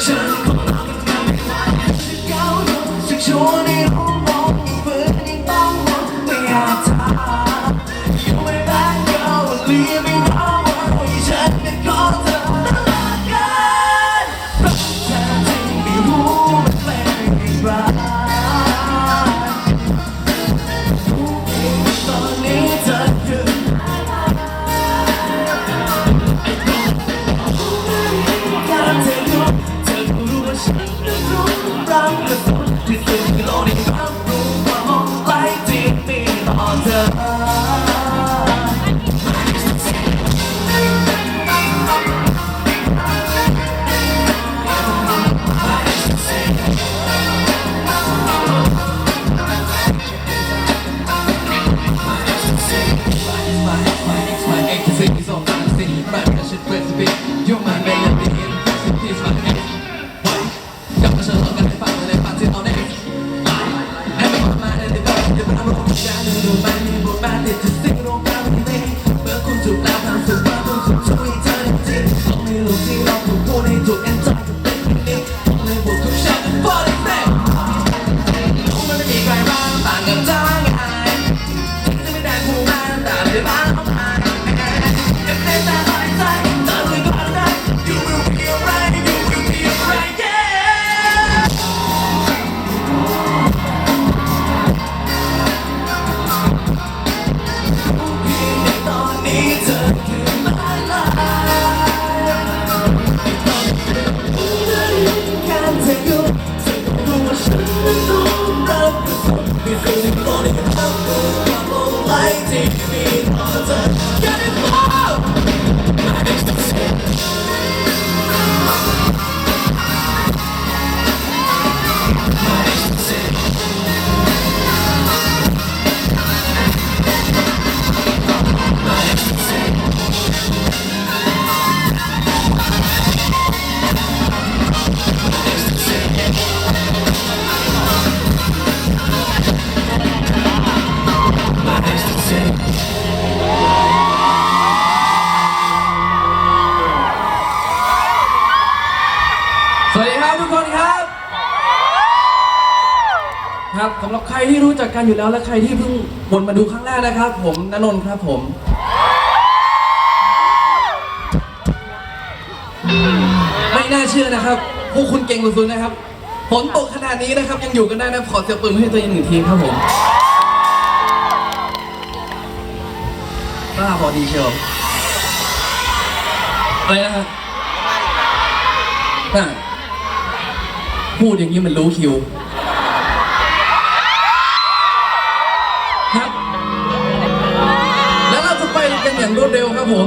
山 Bye. ที่รู้จักกันอยู่แล้วและใครที่เพิ่งวนมาดูครั้งแรกนะครับ ผมณนนท์ครับผม ไม่น่าเชื่อนะครับ พวกคุณเก่งสุดๆนะครับผลตกขนาดนี้นะครับ ยังอยู่กันได้นะขอเสียบปืนให้ตัวเองหนึ่งทีครับผมบ้าพอดีเชียวอะไรนะครับพูดอย่างนี้มันรู้คิว แล้วเราจะไปกันอย่างรวดเร็วครับผม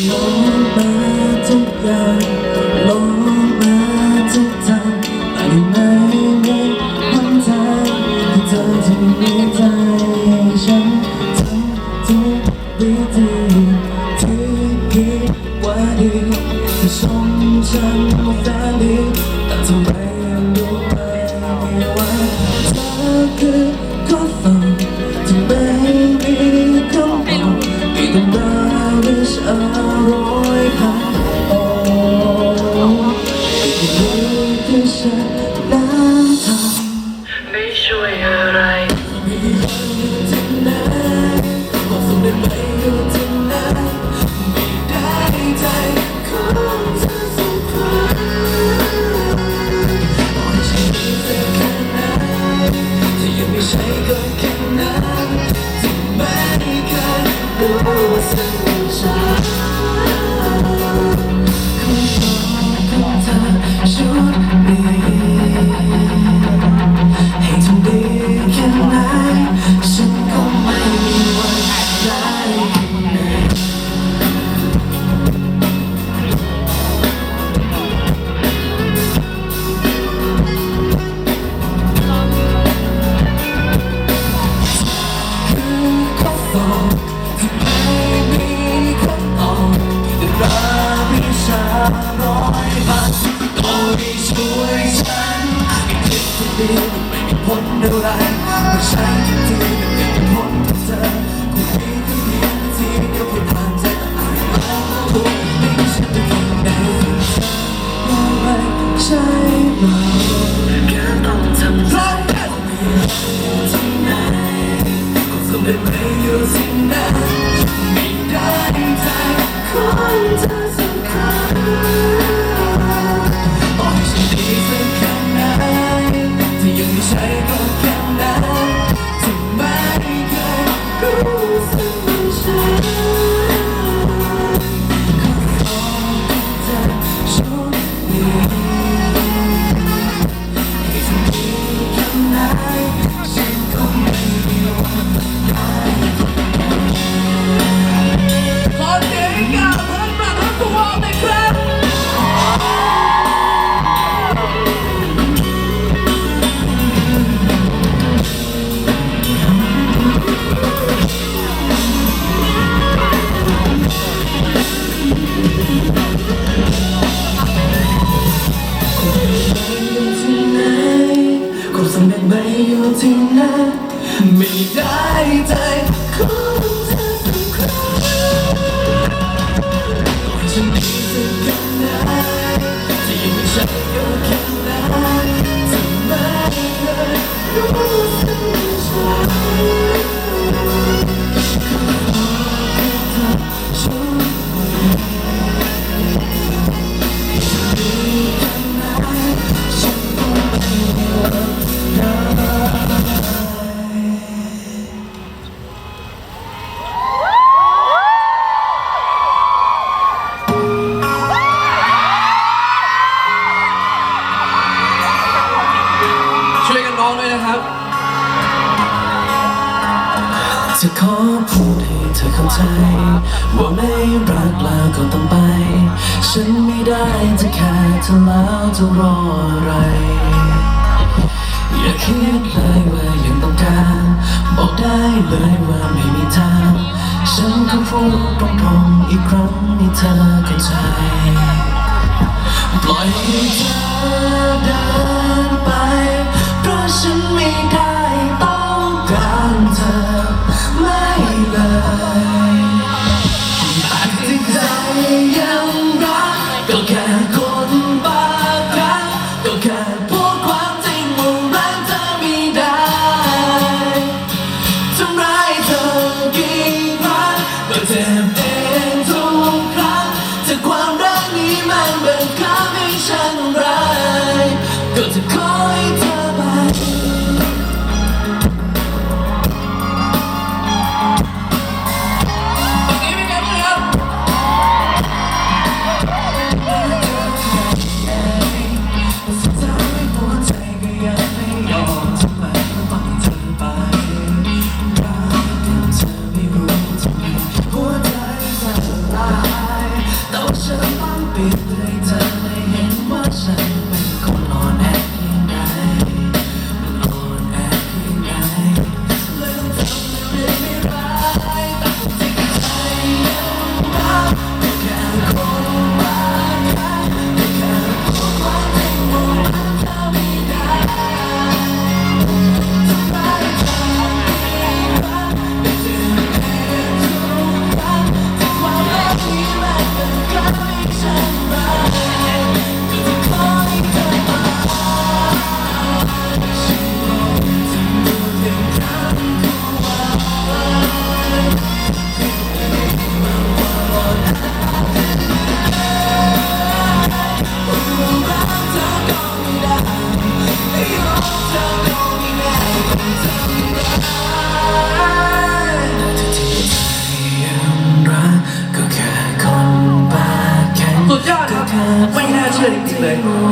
No. should be ดีไม่มีผลอะไรเมื่อฉันที่ 你待在哭 จะขอพูดให้เธอเข้าใจ ว่าไม่รักแล้วก็ต้องไป ฉันไม่ได้จะแค่เธอแล้วจะรออะไร อย่าคิดเลยว่ายังต้องการบอกได้เลยว่าไม่มีทาง ฉันคงพูดตรงๆอีกครั้งให้เธอเข้าใจ ไ